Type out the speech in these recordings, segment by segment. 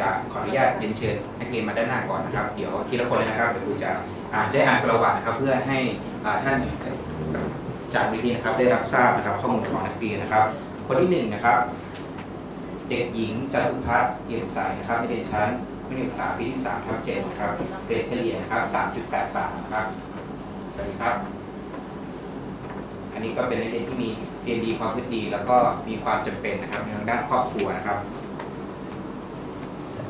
จะขออนุญาตเรียนเชิญนักเรียนมาด้านหน้าก่อนนะครับ เดี๋ยวทีละคนเลยนะครับเดี๋ยวครูจะอ่านได้อ่านประวัตินะครับ เพื่อให้อ่าท่านจากวิทยนะครับได้รับทราบนะครับข้อมูลของนักเรียนนะครับ คนที่หนึ่งนะครับ เด็กหญิงจารุพัฒน์เอี่ยมใสนะครับนักเรียนชั้นมัธยมศึกษาปีที่3ทับ7นะครับเกรดเฉลี่ยนะครับ3.83นะครับสวัสดีครับ อันนี้ก็เป็นนักเรียนที่มีเรียนดีความพฤติดี แล้วก็มีความจำเป็นนะครับในทางด้านครอบครัวนะครับ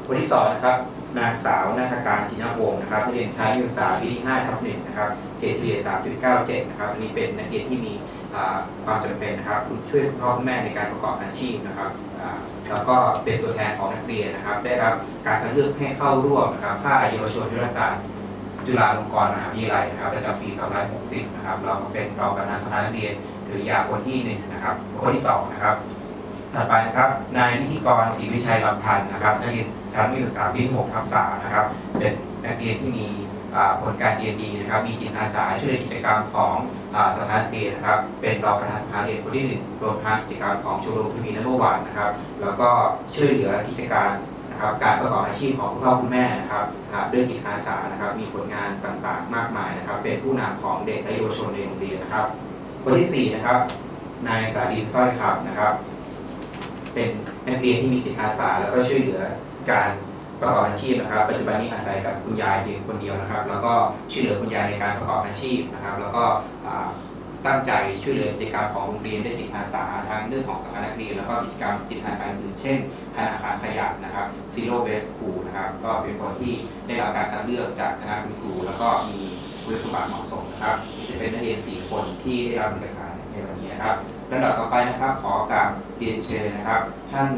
คนที่สองนะครับนางสาวนาฏการจินวงศ์นะครับนักเรียนชั้นมัธยมศึกษาปีที่5ทับ1นะครับเกรดเฉลี่ย3.97 นะครับอันนี้เป็นนักเรียนที่มีความจำเป็นนะครับช่วยคุณพ่อคุณแม่ในการประกอบอาชีพนะครับแล้วก็เป็นตัวแทนของนักเรียนนะครับ ได้รับการคัดเลือกให้เข้าร่วมนะครับค่ายเยาวชนยุทธศาสตร์จุฬาลงกรณ์มหาวิทยาลัยนะครับประจำปี2560 นะครับเราเป็นรองประธานสภานักเรียนหรือยาคนที่หนึ่งนะครับคนที่สองนะครับ ถัดไปนะครับ นายนิติกรศรีวิชัยลำพันธ์นะครับนักเรียนชั้นมัธยมศึกษาปีที่6ทับ3นะครับ เป็นนักเรียนที่มีผลการเรียนดีนะครับ มีจิตอาสาช่วยกิจกรรมของสถานเรียนนะครับ เป็นรองประธานสภาเรียนคนที่หนึ่งรวมทั้งกิจกรรมของชมรมทวีนโรวันนะครับ แล้วก็ช่วยเหลือกิจการนะครับ การประกอบอาชีพของคุณพ่อคุณแม่นะครับด้วยจิตอาสานะครับ มีผลงานต่างๆ มากมายนะครับ เป็นผู้นำของเด็กและเยาวชนในโรงเรียนนะครับคนที่สี่นะครับ นายสาดินสร้อยคำนะครับ เป็นนักเรียนที่มีจิตอาสา แล้วก็ช่วยเหลือการประกอบอาชีพนะครับ ปัจจุบันนี้อาศัยกับคุณยายเพียงคนเดียวนะครับ แล้วก็ช่วยเหลือคุณยายในการประกอบอาชีพนะครับ แล้วก็ตั้งใจช่วยเหลือกิจกรรมของโรงเรียนด้วยจิตอาสาทั้งเรื่องของสภานักเรียนแล้วก็กิจกรรมจิตอาสาอื่นเช่นธนาคารขยะนะครับ Zero Waste School นะครับ ก็เป็นคนที่ได้รับการคัดเลือกจากคณะคุณครู แล้วก็มีคุณสมบัติเหมาะสมนะครับจะเป็นนักเรียน4คนที่ได้รับเอกสาร ในวันนี้นะครับลำดับต่อไปนะครับ ขอการเรียนเชิญนะครับ ท่าน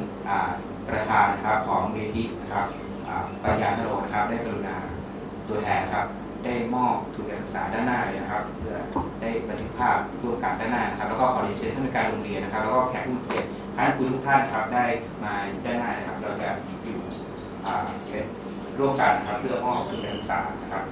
ประธานนะครับของมูลนิธินะครับปัญญาธโรนะครับได้กรุณาตัวแทนครับได้มอบทุนการศึกษาด้านหน้าเลยนะครับ เพื่อได้บันทึกภาพร่วมกันด้านหน้านะครับ แล้วก็ขอเรียนเชิญท่านการโรงเรียนนะครับ แล้วก็แขกผู้มีเกียรติท่านคุณทุกท่านครับได้มาด้านหน้านะครับ เราจะอยู่เป็นร่วมกันนะครับเพื่อมอบทุนการศึกษานะครับ